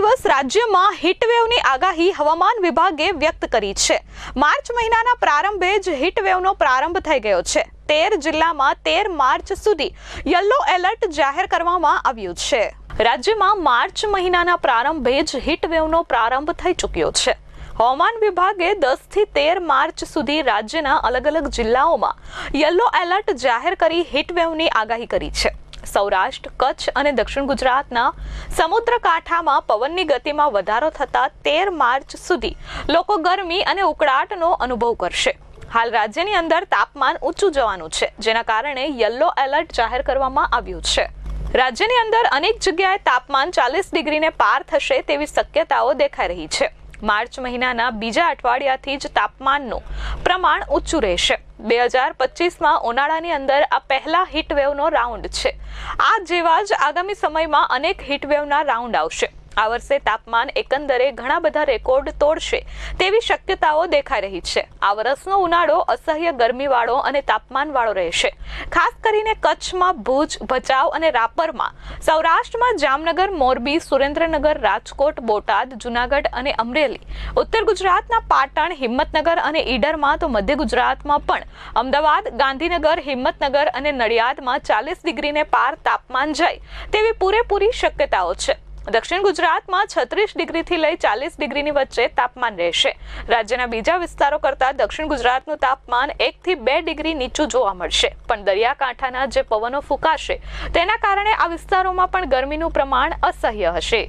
દિવસ રાજ્યમાં હીટવેવની આગાહી હવામાન વિભાગે વ્યક્ત કરી છે. માર્ચ મહિનાના પ્રારંભે જ હીટવેવનો પ્રારંભ થઈ ગયો છે. તેર જિલ્લામાં તેર માર્ચ સુધી યલો એલર્ટ જાહેર કરવામાં આવ્યું છે. રાજ્યમાં માર્ચ મહિનાના પ્રારંભે જ હીટવેવનો પ્રારંભ થઈ ચૂક્યો છે. હવામાન વિભાગે દસથી તેર માર્ચ સુધી રાજ્યના અલગ અલગ જિલ્લાઓમાં યલો એલર્ટ જાહેર કરી હીટવેવની આગાહી કરી છે. સૌરાષ્ટ્ર, કચ્છ અને દક્ષિણ ગુજરાતના સમુદ્ર કાંઠામાં પવનની ગતિમાં વધારો થતા તેર માર્ચ સુધી લોકો ગરમી અને ઉકળાટનો અનુભવ કરશે. હાલ રાજ્યની અંદર તાપમાન ઊંચું જવાનું છે, જેના કારણે યલો એલર્ટ જાહેર કરવામાં આવ્યું છે. રાજ્યની અંદર અનેક જગ્યાએ તાપમાન ચાલીસ ડિગ્રીને પાર થશે તેવી શક્યતાઓ દેખાઈ રહી છે. માર્ચ મહિનાના બીજા અઠવાડિયાથી જ તાપમાનનું પ્રમાણ ઊંચું રહેશે. બે હજાર પચીસમાં ઉનાળાની અંદર આ પહેલા હીટવેવનો રાઉન્ડ છે. આ જેવા જ આગામી સમયમાં અનેક હીટવેવના રાઉન્ડ આવશે. આ વર્ષે તાપમાન એકંદરે ઘણા બધા રેકોર્ડ તોડશે તેવી શક્યતાઓ દેખાઈ રહી છે. આ વર્ષનો ઉનાળો અસહ્ય ગરમીવાળો અને તાપમાનવાળો રહેશે. ખાસ કરીને કચ્છમાં ભુજ, ભચાઉ અને રાપરમાં સૌરાષ્ટ્રમાં જામનગર, મોરબી, સુરેન્દ્રનગર, રાજકોટ, બોટાદ, જુનાગઢ અને અમરેલી, ઉત્તર ગુજરાતના પાટણ, હિંમતનગર અને ઈડરમાં તો મધ્ય ગુજરાતમાં પણ અમદાવાદ, ગાંધીનગર, હિંમતનગર અને નડિયાદમાં ચાલીસ ડિગ્રીને પાર તાપમાન જાય તેવી પૂરેપૂરી શક્યતાઓ છે. દક્ષિણ ગુજરાતમાં છત્રીસ ડિગ્રીથી લઈ ચાલીસ ડિગ્રીની વચ્ચે તાપમાન રહેશે. રાજ્યના બીજા વિસ્તારો કરતાં દક્ષિણ ગુજરાતનું તાપમાન એકથી બે ડિગ્રી નીચું જોવા મળશે. પણ દરિયાકાંઠાના જે પવનો ફૂંકાશે, તેના કારણે આ વિસ્તારોમાં પણ ગરમીનું પ્રમાણ અસહ્ય હશે.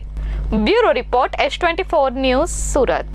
Bureau report S twenty four news Surat.